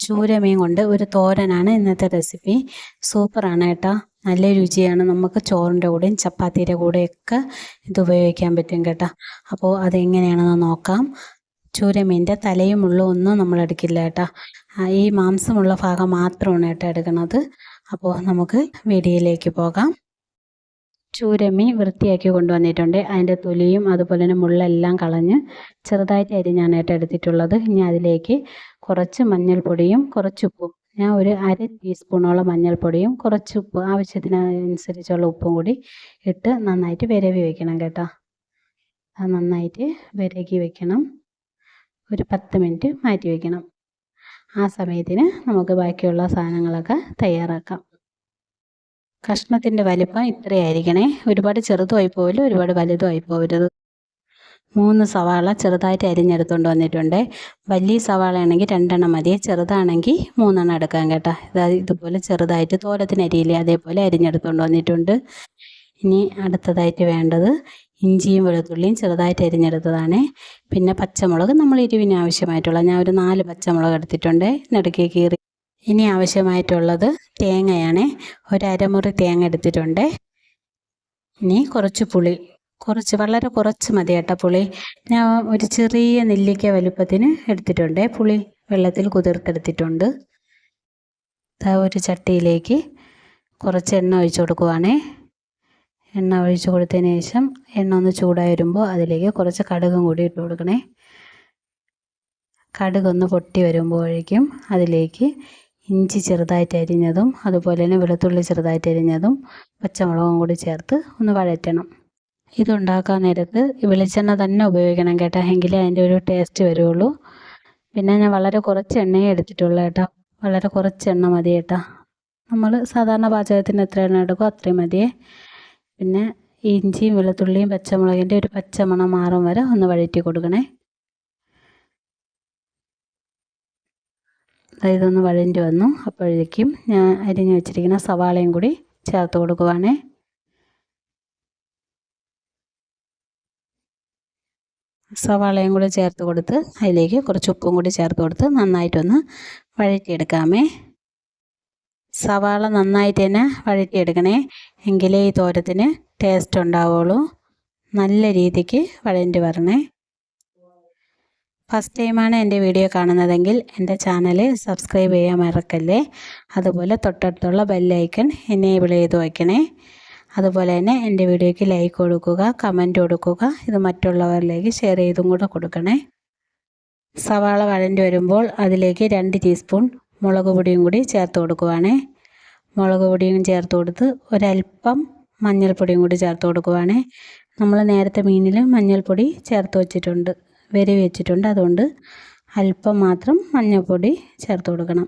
ചൂരമീൻ കൊണ്ട് ഒരു തോരനാണ് ഇന്നത്തെ റെസിപ്പി സൂപ്പറാണ് കേട്ടോ. നല്ല രുചിയാണ്. നമുക്ക് ചോറിന്റെ കൂടെയും ചപ്പാത്തിയുടെ കൂടെയൊക്കെ ഇത് ഉപയോഗിക്കാൻ പറ്റും കേട്ടോ. അപ്പോൾ അതെങ്ങനെയാണെന്ന് നോക്കാം. ചൂരമീന്റെ തലയും മുള്ളും ഒന്നും നമ്മൾ എടുക്കില്ല കേട്ടോ. ഈ മാംസമുള്ള ഭാഗം മാത്രമാണ് കേട്ടോ എടുക്കുന്നത്. അപ്പോൾ നമുക്ക് വീഡിയോയിലേക്ക് പോകാം. ചൂരമീൻ വൃത്തിയാക്കി കൊണ്ടുവന്നിട്ടുണ്ട്. അതിന്റെ തൊലിയും അതുപോലെ തന്നെ മുള്ളെല്ലാം കളഞ്ഞ് ചെറുതായിട്ട് അരിഞ്ഞാണ് കേട്ടോ എടുത്തിട്ടുള്ളത്. ഇനി അതിലേക്ക് കുറച്ച് മഞ്ഞൾപ്പൊടിയും കുറച്ച് ഉപ്പും. ഞാൻ ഒരു അര ടീസ്പൂണോളം മഞ്ഞൾപ്പൊടിയും കുറച്ച് ഉപ്പ് ആവശ്യത്തിനനുസരിച്ചുള്ള ഉപ്പും കൂടി ഇട്ട് നന്നായിട്ട് വിരവി വെക്കണം കേട്ടോ. അത് നന്നായിട്ട് വിരകി വെക്കണം. ഒരു പത്ത് മിനിറ്റ് മാറ്റി വെക്കണം. ആ സമയത്തിന് നമുക്ക് ബാക്കിയുള്ള സാധനങ്ങളൊക്കെ തയ്യാറാക്കാം. കഷ്ണത്തിന്റെ വലിപ്പം ഇത്രയായിരിക്കണേ. ഒരുപാട് ചെറുതുമായി പോവില്ല ഒരുപാട് വലുതുമായി പോകരുത് മൂന്ന് സവാള ചെറുതായിട്ട് അരിഞ്ഞെടുത്തുകൊണ്ട് വന്നിട്ടുണ്ട്. വലിയ സവാള ആണെങ്കിൽ രണ്ടെണ്ണം മതി ചെറുതാണെങ്കിൽ മൂന്നെണ്ണം എടുക്കാൻ കേട്ടോ. അതായത് ഇതുപോലെ ചെറുതായിട്ട് തോരത്തിന് അരിയില്ലേ അതേപോലെ അരിഞ്ഞെടുത്തുകൊണ്ട് വന്നിട്ടുണ്ട്. ഇനി അടുത്തതായിട്ട് വേണ്ടത് ഇഞ്ചിയും വെളുത്തുള്ളിയും ചെറുതായിട്ട് അരിഞ്ഞെടുത്തതാണ്. പിന്നെ പച്ചമുളക് നമ്മൾ എരിവിന് ആവശ്യമായിട്ടുള്ള ഞാൻ ഒരു നാല് പച്ചമുളക് എടുത്തിട്ടുണ്ട്. നടുക്കി കീറി. ഇനി ആവശ്യമായിട്ടുള്ളത് തേങ്ങയാണ്. ഒരമുറി തേങ്ങ എടുത്തിട്ടുണ്ട്. ഇനി കുറച്ച് പുളി. കുറച്ച് വളരെ കുറച്ച് മതി കേട്ടോ പുളി. ഞാൻ ഒരു ചെറിയ നെല്ലിക്ക വലുപ്പത്തിന് എടുത്തിട്ടുണ്ട്. പുളി വെള്ളത്തിൽ കുതിർത്തെടുത്തിട്ടുണ്ട്. ഒരു ചട്ടിയിലേക്ക് കുറച്ച് എണ്ണ ഒഴിച്ചു കൊടുക്കുവാണേ. എണ്ണ ഒഴിച്ചു കൊടുത്തതിന് ശേഷം എണ്ണ ഒന്ന് ചൂടായി വരുമ്പോൾ അതിലേക്ക് കുറച്ച് കടുകും കൂടി ഇട്ട് കൊടുക്കണേ. കടുകൊന്ന് പൊട്ടി വരുമ്പോഴേക്കും അതിലേക്ക് ഇഞ്ചി ചെറുതായിട്ട് അരിഞ്ഞതും അതുപോലെ തന്നെ വെളുത്തുള്ളി ചെറുതായിട്ട് അരിഞ്ഞതും പച്ചമുളകും കൂടി ചേർത്ത് ഒന്ന് വഴറ്റണം. ഇതുണ്ടാക്കാൻ നേരത്ത് വെളിച്ചെണ്ണ തന്നെ ഉപയോഗിക്കണം കേട്ടോ എങ്കിലേ അതിന്റെ ഒരു ടേസ്റ്റ് വരുള്ളൂ. പിന്നെ ഞാൻ വളരെ കുറച്ച് എണ്ണയേ എടുത്തിട്ടുള്ളൂ കേട്ടോ. വളരെ കുറച്ച് എണ്ണ മതി കേട്ടോ. നമ്മൾ സാധാരണ പാചകത്തിന് എത്ര എണ്ണ എടുക്കും അത്രയും മതിയേ. പിന്നെ ഇഞ്ചിയും വെളുത്തുള്ളിയും പച്ചമുളകിന്റെ ഒരു പച്ചമണം മാറും വരെ ഒന്ന് വഴറ്റി കൊടുക്കണേ. ഇതൊന്ന് വഴണ്ടി വന്നു. അപ്പോഴേക്കും ഞാൻ അരിഞ്ഞു വെച്ചിരിക്കുന്ന സവാളയും കൂടി ചേർത്ത് കൊടുക്കുവാണ്. സവാളയും കൂടി ചേർത്ത് കൊടുത്ത് അതിലേക്ക് കുറച്ച് ഉപ്പും കൂടി ചേർത്ത് കൊടുത്ത് നന്നായിട്ടൊന്ന് വഴറ്റിയെടുക്കാമേ. സവാള നന്നായിട്ട് തന്നെ വഴറ്റിയെടുക്കണേ. എങ്കിലേ ഈ തോരത്തിന് ടേസ്റ്റ് ഉണ്ടാവുള്ളൂ. നല്ല രീതിക്ക് വഴണ്ടി വരണേ. ഫസ്റ്റ് ടൈമാണ് എന്റെ വീഡിയോ കാണുന്നതെങ്കിൽ എന്റെ ചാനൽ സബ്സ്ക്രൈബ് ചെയ്യാൻ മറക്കല്ലേ? അതുപോലെ തൊട്ടടുത്തുള്ള ബെല്ലൈക്കൺ എനേബിൾ ചെയ്ത് വയ്ക്കണേ. അതുപോലെ തന്നെ എന്റെ വീഡിയോയ്ക്ക് ലൈക്ക് കൊടുക്കുക കമന്റ് കൊടുക്കുക ഇത് മറ്റുള്ളവരിലേക്ക് ഷെയർ ചെയ്തും കൂടെ കൊടുക്കണേ. സവാള വഴണ്ടി വരുമ്പോൾ അതിലേക്ക് രണ്ട് ടീസ്പൂൺ മുളക് പൊടിയും കൂടി ചേർത്ത് കൊടുക്കുവാണേ. മുളക് പൊടിയും ചേർത്ത് കൊടുത്ത് ഒരല്പം മഞ്ഞൾപ്പൊടിയും കൂടി ചേർത്ത് കൊടുക്കുവാണേ. നമ്മൾ നേരത്തെ മീനിൽ മഞ്ഞൾപ്പൊടി ചേർത്ത് വെച്ചിട്ടുണ്ട്. വെരി വെച്ചിട്ടുണ്ട്. അതുകൊണ്ട് അല്പം മാത്രം മഞ്ഞൾപ്പൊടി ചേർത്ത് കൊടുക്കണം.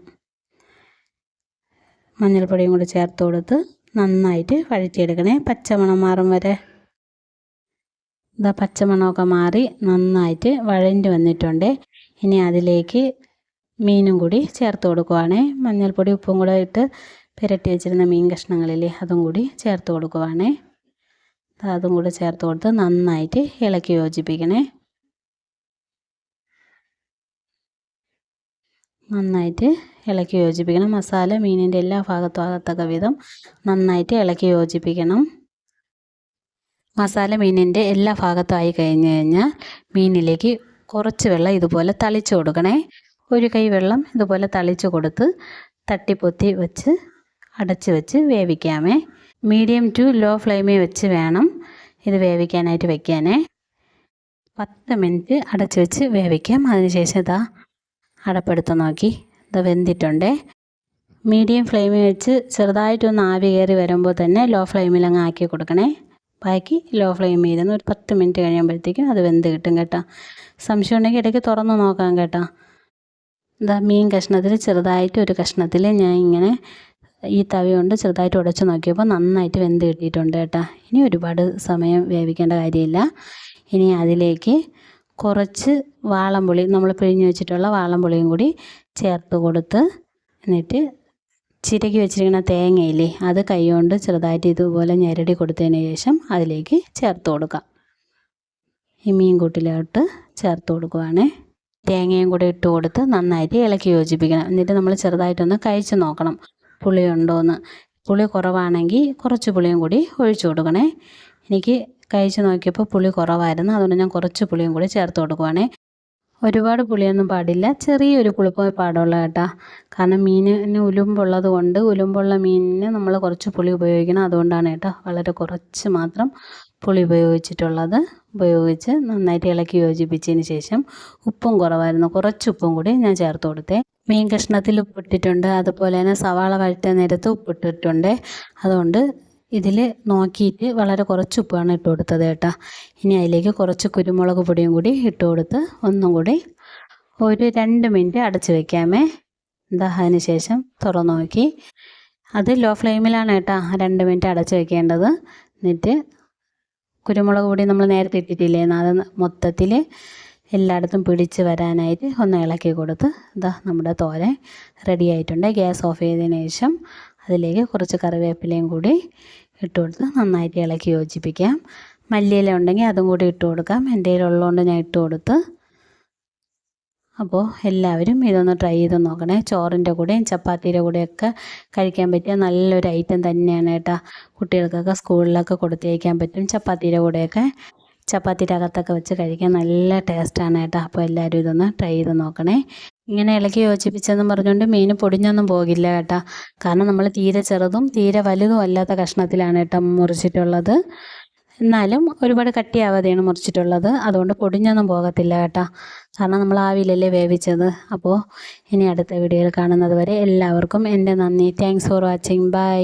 മഞ്ഞൾപ്പൊടിയും കൂടി ചേർത്ത് കൊടുത്ത് നന്നായിട്ട് വഴറ്റിയെടുക്കണേ. പച്ചമണം മാറും വരെ. ഇതാ പച്ചമണമൊക്കെ മാറി നന്നായിട്ട് വഴണ്ടി വന്നിട്ടുണ്ട്. ഇനി അതിലേക്ക് മീനും കൂടി ചേർത്ത് കൊടുക്കുവാണേ. മഞ്ഞൾപ്പൊടി ഉപ്പും കൂടെ ഇട്ട് പുരട്ടി വെച്ചിരുന്ന മീൻ കഷ്ണങ്ങളില്ലേ അതും കൂടി ചേർത്ത് കൊടുക്കുവാണേ. അതും കൂടി ചേർത്ത് കൊടുത്ത് നന്നായിട്ട് ഇളക്കി യോജിപ്പിക്കണേ. നന്നായിട്ട് ഇളക്കി യോജിപ്പിക്കണം. മസാല മീനിന്റെ എല്ലാ ഭാഗത്തും ആകത്തക്ക വിധം നന്നായിട്ട് ഇളക്കി യോജിപ്പിക്കണം. മസാല മീനിന്റെ എല്ലാ ഭാഗത്തും ആയി കഴിഞ്ഞ് കഴിഞ്ഞാൽ മീനിലേക്ക് കുറച്ച് വെള്ളം ഇതുപോലെ തളിച്ചു കൊടുക്കണേ. ഒരു കൈ വെള്ളം ഇതുപോലെ തളിച്ചു കൊടുത്ത് തട്ടിപ്പൊത്തി വെച്ച് അടച്ച് വെച്ച് വേവിക്കാമേ. മീഡിയം ടു ലോ ഫ്ലെയിമിൽ വെച്ച് വേണം ഇത് വേവിക്കാനായിട്ട് വയ്ക്കാനേ പത്ത് മിനിറ്റ് അടച്ച് വെച്ച് വേവിക്കാം. അതിനുശേഷം ഇതാ അടപ്പെടുത്ത് നോക്കി ഇത് വെന്തിട്ടുണ്ട്. മീഡിയം ഫ്ലെയിമിൽ വെച്ച് ചെറുതായിട്ടൊന്ന് ആവി കയറി വരുമ്പോൾ തന്നെ ലോ ഫ്ലെയിമിൽ അങ്ങ് ആക്കി കൊടുക്കണേ. ബാക്കി ലോ ഫ്ലെയിമിൽ ഇരുന്ന് ഒരു പത്ത് മിനിറ്റ് കഴിയുമ്പോഴത്തേക്കും അത് വെന്ത് കിട്ടും കേട്ടോ. സംശയം ഉണ്ടെങ്കിൽ ഇടയ്ക്ക് തുറന്ന് നോക്കാം കേട്ടോ. ഇതാ മീൻ കഷ്ണത്തിൽ ചെറുതായിട്ട് ഒരു കഷ്ണത്തിൽ ഞാൻ ഇങ്ങനെ ഈ തവി കൊണ്ട് ചെറുതായിട്ട് ഉടച്ച് നോക്കിയപ്പോൾ നന്നായിട്ട് വെന്ത് കിട്ടിയിട്ടുണ്ട് കേട്ടോ. ഇനി ഒരുപാട് സമയം വേവിക്കേണ്ട കാര്യമില്ല. ഇനി അതിലേക്ക് കുറച്ച് വാളംപുളി നമ്മൾ പിഴിഞ്ഞ് വെച്ചിട്ടുള്ള വാളംപുളിയും കൂടി ചേർത്ത് കൊടുത്ത് എന്നിട്ട് ചിരകി വെച്ചിരിക്കുന്ന തേങ്ങയില്ലേ അത് കൈകൊണ്ട് ചെറുതായിട്ട് ഇതുപോലെ ഞെരടി കൊടുത്തതിന് ശേഷം അതിലേക്ക് ചേർത്ത് കൊടുക്കാം. ഈ മീൻ കൂട്ടിലോട്ട് ചേർത്ത് കൊടുക്കുവാണേ. തേങ്ങയും കൂടി ഇട്ട് കൊടുത്ത് നന്നായിട്ട് ഇളക്കി യോജിപ്പിക്കണം. എന്നിട്ട് നമ്മൾ ചെറുതായിട്ടൊന്ന് കഴിച്ച് നോക്കണം പുളി ഉണ്ടോയെന്ന് പുളി കുറവാണെങ്കിൽ കുറച്ച് പുളിയും കൂടി ഒഴിച്ചു കൊടുക്കണേ. എനിക്ക് കഴിച്ച് നോക്കിയപ്പോൾ പുളി കുറവായിരുന്നു. അതുകൊണ്ട് ഞാൻ കുറച്ച് പുളിയും കൂടി ചേർത്ത് കൊടുക്കുവാണേ. ഒരുപാട് പുളിയൊന്നും പാടില്ല. ചെറിയൊരു പുളിപ്പേ പാടുള്ളൂ കേട്ടോ. കാരണം മീനിന് ഉലുമ്പുള്ളത് കൊണ്ട് ഉലുമ്പുള്ള മീനിന് നമ്മൾ കുറച്ച് പുളി ഉപയോഗിക്കണം. അതുകൊണ്ടാണ് കേട്ടോ വളരെ കുറച്ച് മാത്രം പുളി ഉപയോഗിച്ചിട്ടുള്ളത്. ഉപയോഗിച്ച് നന്നായിട്ട് ഇളക്കി യോജിപ്പിച്ചതിന് ശേഷം ഉപ്പും കുറവായിരുന്നു. കുറച്ച് ഉപ്പും കൂടി ഞാൻ ചേർത്ത് കൊടുത്തേ. മീൻ കഷ്ണത്തിൽ ഉപ്പിട്ടിട്ടുണ്ട്. അതുപോലെ തന്നെ സവാള വഴറ്റ നേരത്ത് ഉപ്പിട്ടിട്ടുണ്ട്. അതുകൊണ്ട് ഇതിൽ നോക്കിയിട്ട് വളരെ കുറച്ച് ഉപ്പാണ് ഇട്ട് കൊടുത്തത് കേട്ടോ. ഇനി അതിലേക്ക് കുറച്ച് കുരുമുളക് പൊടിയും കൂടി ഇട്ട് കൊടുത്ത് ഒന്നും കൂടി ഒരു രണ്ട് മിനിറ്റ് അടച്ച് വെക്കാമേ. എന്താ അതിന് ശേഷം തുറന്നു നോക്കി. അത് ലോ ഫ്ലെയിമിലാണ് കേട്ടോ രണ്ട് മിനിറ്റ് അടച്ച് വെക്കേണ്ടത്. എന്നിട്ട് കുരുമുളക് പൊടി നമ്മൾ നേരത്തെ ഇട്ടിട്ടില്ലേ അത് മൊത്തത്തിൽ എല്ലായിടത്തും പിടിച്ച് വരാനായിട്ട് ഒന്ന് ഇളക്കി കൊടുത്ത് ഇതാ നമ്മുടെ തോരൻ റെഡി ആയിട്ടുണ്ട്. ഗ്യാസ് ഓഫ് ചെയ്തതിന് ശേഷം അതിലേക്ക് കുറച്ച് കറിവേപ്പിലയും കൂടി ഇട്ട് കൊടുത്ത് നന്നായിട്ട് ഇളക്കി യോജിപ്പിക്കാം. മല്ലിയില ഉണ്ടെങ്കിൽ അതും കൂടി ഇട്ട് കൊടുക്കാം. എന്റെ കയ്യിലുള്ളതുകൊണ്ട് ഞാൻ ഇട്ട് കൊടുത്ത്. അപ്പോൾ എല്ലാവരും ഇതൊന്ന് ട്രൈ ചെയ്ത് നോക്കണേ. ചോറിന്റെ കൂടെയും ചപ്പാത്തിയുടെ കൂടെയൊക്കെ കഴിക്കാൻ പറ്റിയ നല്ലൊരു ഐറ്റം തന്നെയാണ് കേട്ടോ. കുട്ടികൾക്കൊക്കെ സ്കൂളിലൊക്കെ കൊടുത്തേക്കാൻ പറ്റും ചപ്പാത്തിയുടെ കൂടെയൊക്കെ. ചപ്പാത്തിയുടെ അകത്തൊക്കെ വെച്ച് കഴിക്കാൻ നല്ല ടേസ്റ്റാണ് കേട്ടോ. അപ്പോൾ എല്ലാവരും ഇതൊന്ന് ട്രൈ ചെയ്ത് നോക്കണേ. ഇങ്ങനെ ഇളക്കി യോജിപ്പിച്ചെന്ന് പറഞ്ഞുകൊണ്ട് മീൻ പൊടിഞ്ഞൊന്നും പോകില്ല കേട്ടോ. കാരണം നമ്മൾ തീരെ ചെറുതും തീരെ വലുതും അല്ലാത്ത കഷ്ണത്തിലാണ് കേട്ടോ മുറിച്ചിട്ടുള്ളത്. എന്നാലും ഒരുപാട് കട്ടിയാവാതെയാണ് മുറിച്ചിട്ടുള്ളത്. അതുകൊണ്ട് പൊടിഞ്ഞൊന്നും പോകത്തില്ല കേട്ടോ. കാരണം നമ്മൾ ആവിയിലല്ലേ വേവിച്ചത്. അപ്പോൾ ഇനി അടുത്ത വീഡിയോയിൽ കാണുന്നത് വരെ എല്ലാവർക്കും എന്റെ നന്ദി. Thanks for watching bye